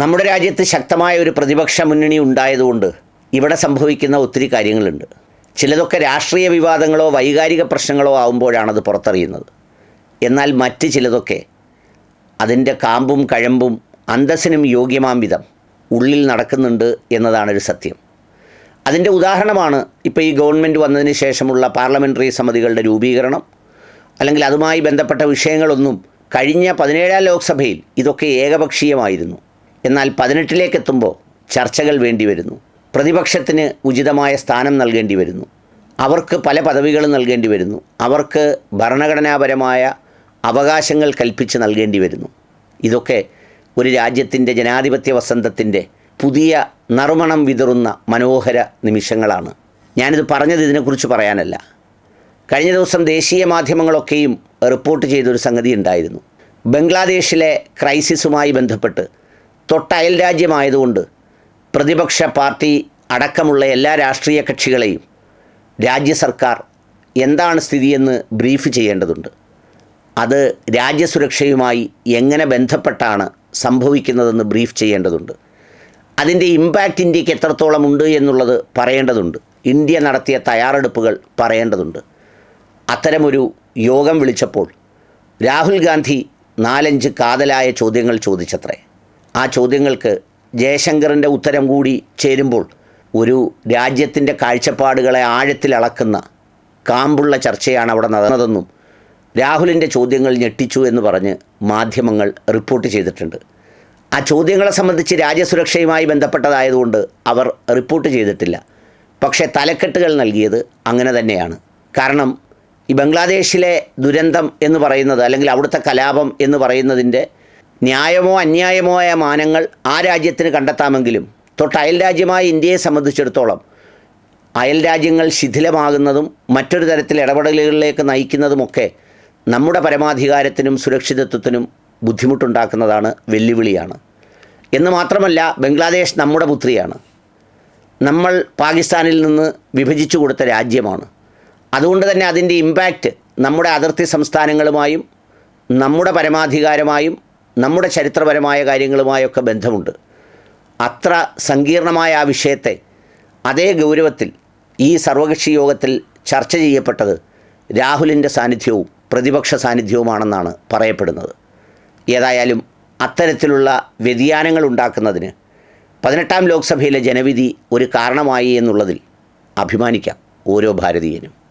നമ്മുടെ രാജ്യത്ത് ശക്തമായ ഒരു പ്രതിപക്ഷ മുന്നണി ഉണ്ടായതുകൊണ്ട് ഇവിടെ സംഭവിക്കുന്ന ഒത്തിരി കാര്യങ്ങളുണ്ട്. ചിലതൊക്കെ രാഷ്ട്രീയ വിവാദങ്ങളോ വൈകാരിക പ്രശ്നങ്ങളോ ആവുമ്പോഴാണത് പുറത്തറിയുന്നത്. എന്നാൽ മറ്റ് ചിലതൊക്കെ അതിന്റെ കാമ്പും കഴമ്പും അന്തസ്സിനും യോഗ്യമാം വിധം ഉള്ളിൽ നടക്കുന്നുണ്ട് എന്നതാണൊരു സത്യം. അതിന്റെ ഉദാഹരണമാണ് ഇപ്പോൾ ഈ ഗവൺമെന്റ് വന്നതിന് ശേഷമുള്ള പാർലമെന്ററി സമിതികളുടെ രൂപീകരണം അല്ലെങ്കിൽ അതുമായി ബന്ധപ്പെട്ട വിഷയങ്ങളൊന്നും കഴിഞ്ഞ പതിനേഴാം ലോക്സഭയിൽ ഇതൊക്കെ ഏകപക്ഷീയമായിരുന്നു. എന്നാൽ പതിനെട്ടിലേക്ക് എത്തുമ്പോൾ ചർച്ചകൾ വേണ്ടി വരുന്നു പ്രതിപക്ഷത്തിന് ഉചിതമായ സ്ഥാനം നൽകേണ്ടി വരുന്നു അവർക്ക് പല പദവികളും നൽകേണ്ടി വരുന്നു അവർക്ക് ഭരണഘടനാപരമായ അവകാശങ്ങൾ കൽപ്പിച്ച് നൽകേണ്ടി വരുന്നു ഇതൊക്കെ ഒരു രാജ്യത്തിന്റെ ജനാധിപത്യ വസന്തത്തിന്റെ പുതിയ നറുമണം വിതറുന്ന മനോഹര നിമിഷങ്ങളാണ്. ഞാനിത് പറഞ്ഞത് ഇതിനെക്കുറിച്ച് പറയാനല്ല. കഴിഞ്ഞ ദിവസം ദേശീയ മാധ്യമങ്ങളൊക്കെയും റിപ്പോർട്ട് ചെയ്തൊരു സംഗതി ഉണ്ടായിരുന്നു. ബംഗ്ലാദേശിലെ ക്രൈസിസുമായി ബന്ധപ്പെട്ട് തൊട്ടയൽ രാജ്യമായതുകൊണ്ട് പ്രതിപക്ഷ പാർട്ടി അടക്കമുള്ള എല്ലാ രാഷ്ട്രീയ കക്ഷികളെയും രാജ്യ സർക്കാർ എന്താണ് സ്ഥിതിയെന്ന് ബ്രീഫ് ചെയ്യേണ്ടതുണ്ട്. അത് രാജ്യസുരക്ഷയുമായി എങ്ങനെ ബന്ധപ്പെട്ടാണ് സംഭവിക്കുന്നതെന്ന് ബ്രീഫ് ചെയ്യേണ്ടതുണ്ട്. അതിന്റെ ഇമ്പാക്റ്റ് ഇന്ത്യയ്ക്ക് എത്രത്തോളം ഉണ്ട് എന്നുള്ളത് പറയേണ്ടതുണ്ട്. ഇന്ത്യ നടത്തിയ തയ്യാറെടുപ്പുകൾ പറയേണ്ടതുണ്ട്. അത്തരമൊരു യോഗം വിളിച്ചപ്പോൾ രാഹുൽ ഗാന്ധി നാലഞ്ച് കാതലായ ചോദ്യങ്ങൾ ചോദിച്ചത്രേ. ആ ചോദ്യങ്ങൾക്ക് ജയശങ്കറിന്റെ ഉത്തരം കൂടി ചേരുമ്പോൾ ഒരു രാജ്യത്തിന്റെ കാഴ്ചപ്പാടുകളെ ആഴത്തിലളക്കുന്ന കാമ്പുള്ള ചർച്ചയാണ് അവിടെ നടന്നതെന്നും രാഹുലിന്റെ ചോദ്യങ്ങൾ ഞെട്ടിച്ചു എന്ന് പറഞ്ഞ് മാധ്യമങ്ങൾ റിപ്പോർട്ട് ചെയ്തിട്ടുണ്ട്. ആ ചോദ്യങ്ങളെ സംബന്ധിച്ച് രാജ്യസുരക്ഷയുമായി ബന്ധപ്പെട്ടതായതുകൊണ്ട് അവർ റിപ്പോർട്ട് ചെയ്തിട്ടില്ല. പക്ഷേ തലക്കെട്ടുകൾ നൽകിയത് അങ്ങനെ തന്നെയാണ്. കാരണം ഈ ബംഗ്ലാദേശിലെ ദുരന്തം എന്ന് പറയുന്നത് അല്ലെങ്കിൽ അവിടുത്തെ കലാപം എന്ന് പറയുന്നതിന്റെ ന്യായമോ അന്യായമോ ആയ മാനങ്ങൾ ആ രാജ്യത്തിന് കണ്ടെത്താമെങ്കിലും തൊട്ട് അയൽ രാജ്യമായ ഇന്ത്യയെ സംബന്ധിച്ചിടത്തോളം അയൽ രാജ്യങ്ങൾ ശിഥിലമാകുന്നതും മറ്റൊരു തരത്തിൽ ഇടപെടലുകളിലേക്ക് നയിക്കുന്നതുമൊക്കെ നമ്മുടെ പരമാധികാരത്തിനും സുരക്ഷിതത്വത്തിനും ബുദ്ധിമുട്ടുണ്ടാക്കുന്നതാണ് വെല്ലുവിളിയാണ്. എന്ന് മാത്രമല്ല ബംഗ്ലാദേശ് നമ്മുടെ പുത്രിയാണ്. നമ്മൾ പാകിസ്ഥാനിൽ നിന്ന് വിഭജിച്ചു കൊടുത്ത രാജ്യമാണ്. അതുകൊണ്ട് തന്നെ അതിന്റെ ഇമ്പാക്റ്റ് നമ്മുടെ അതിർത്തി സംസ്ഥാനങ്ങളുമായും നമ്മുടെ പരമാധികാരമായും നമ്മുടെ ചരിത്രപരമായ കാര്യങ്ങളുമായൊക്കെ ബന്ധമുണ്ട്. അത്ര സങ്കീർണമായ ആ വിഷയത്തെ അതേ ഗൗരവത്തിൽ ഈ സർവകക്ഷി യോഗത്തിൽ ചർച്ച ചെയ്യപ്പെട്ടത് രാഹുലിന്റെ സാന്നിധ്യവും പ്രതിപക്ഷ സാന്നിധ്യവുമാണെന്നാണ് പറയപ്പെടുന്നത്. ഏതായാലും അത്തരത്തിലുള്ള വ്യതിയാനങ്ങൾ ഉണ്ടാക്കുന്നതിന് പതിനെട്ടാം ലോക്സഭയിലെ ജനവിധി ഒരു കാരണമായി എന്നുള്ളതിൽ അഭിമാനിക്കാം ഓരോ ഭാരതീയനും.